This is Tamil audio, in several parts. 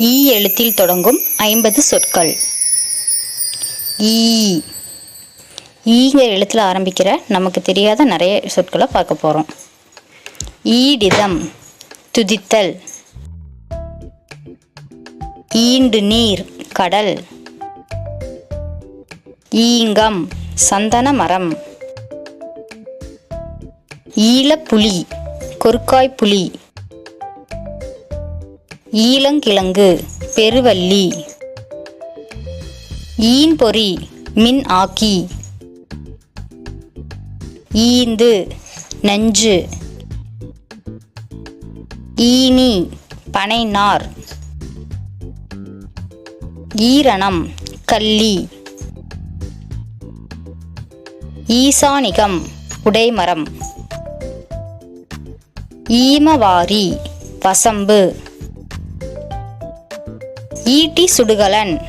ஈ எழுத்தில் தொடங்கும் ஐம்பது சொற்கள். ஈ. ஈங்கிற எழுத்தில் ஆரம்பிக்கிற நமக்கு தெரியாத நிறைய சொற்களை பார்க்க போகிறோம் ஈடிதம் துதித்தல். ஈண்டு நீர் கடல். ஈங்கம் சந்தன மரம். ஈழப்புலி கொருக்காய் புலி. ஈலங்கிழங்கு பெருவல்லி ஈன்பொறி மின் ஆக்கி. ஈந்து நஞ்சு. ஈனி பனைநார். ஈரணம் கள்ளி. ஈசானிகம் உடைமரம். ஈமவாரி வசம்பு. ஈட்டி சுடுகலன்.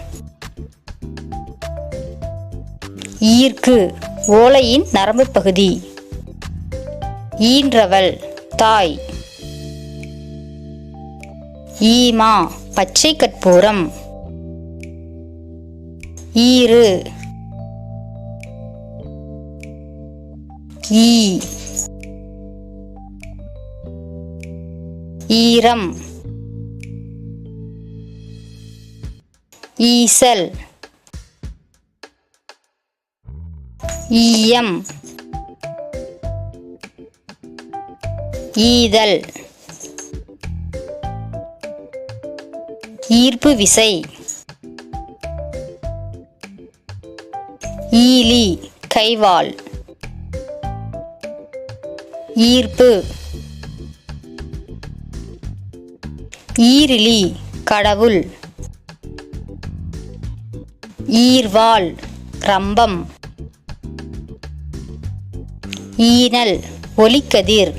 ஈர்க்கு ஓலையின் நரம்பு பகுதி. ஈன்றவள் தாய். ஈமா பச்சை கற்பூரம். ஈறு. ஈ. ஈரம். ஈசல். ஈயம். ஈதல். ஈர்ப்பு விசை. ஈலி கைவாள் ஈர்ப்பு. ஈரிலி கடவுள். ஈர்வாள் ரம்பம். ஈனல் ஒலிக்கதிர்.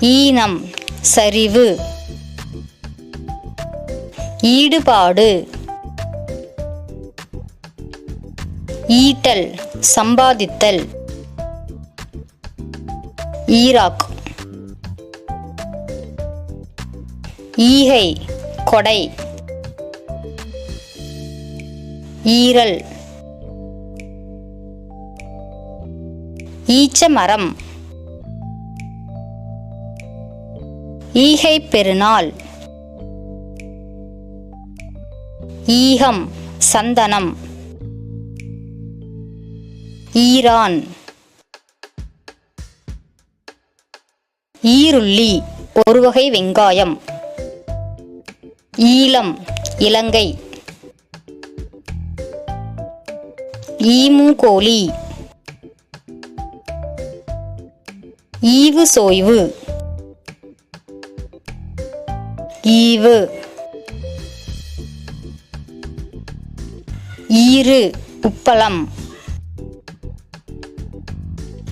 ஈனம் சரிவு. ஈடுபாடு. ஈட்டல் சம்பாதித்தல். ஈராக் ஈகை கொடை. ஈரல். ஈச்ச மரம் ஈகை பெருநாள். ஈகம் சந்தனம். ஈரான். ஈருள்ளி ஒரு வகை வெங்காயம். ஈழம் இலங்கை. ஈமு கோழி. ஈவு சோய்வு. ஈவு. ஈறு உப்பளம்.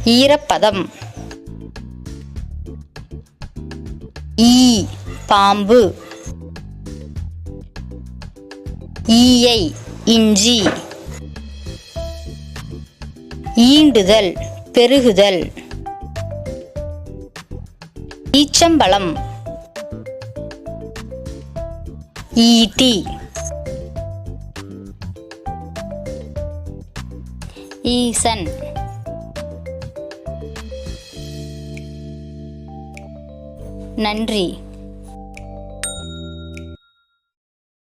ஈரப்பதம். ஈ பாம்பு. ஈயை இஞ்சி. ஈண்டுதல் பெருகுதல். ஈச்சம்பழம். ஈட்டி. ஈசன். நன்றி.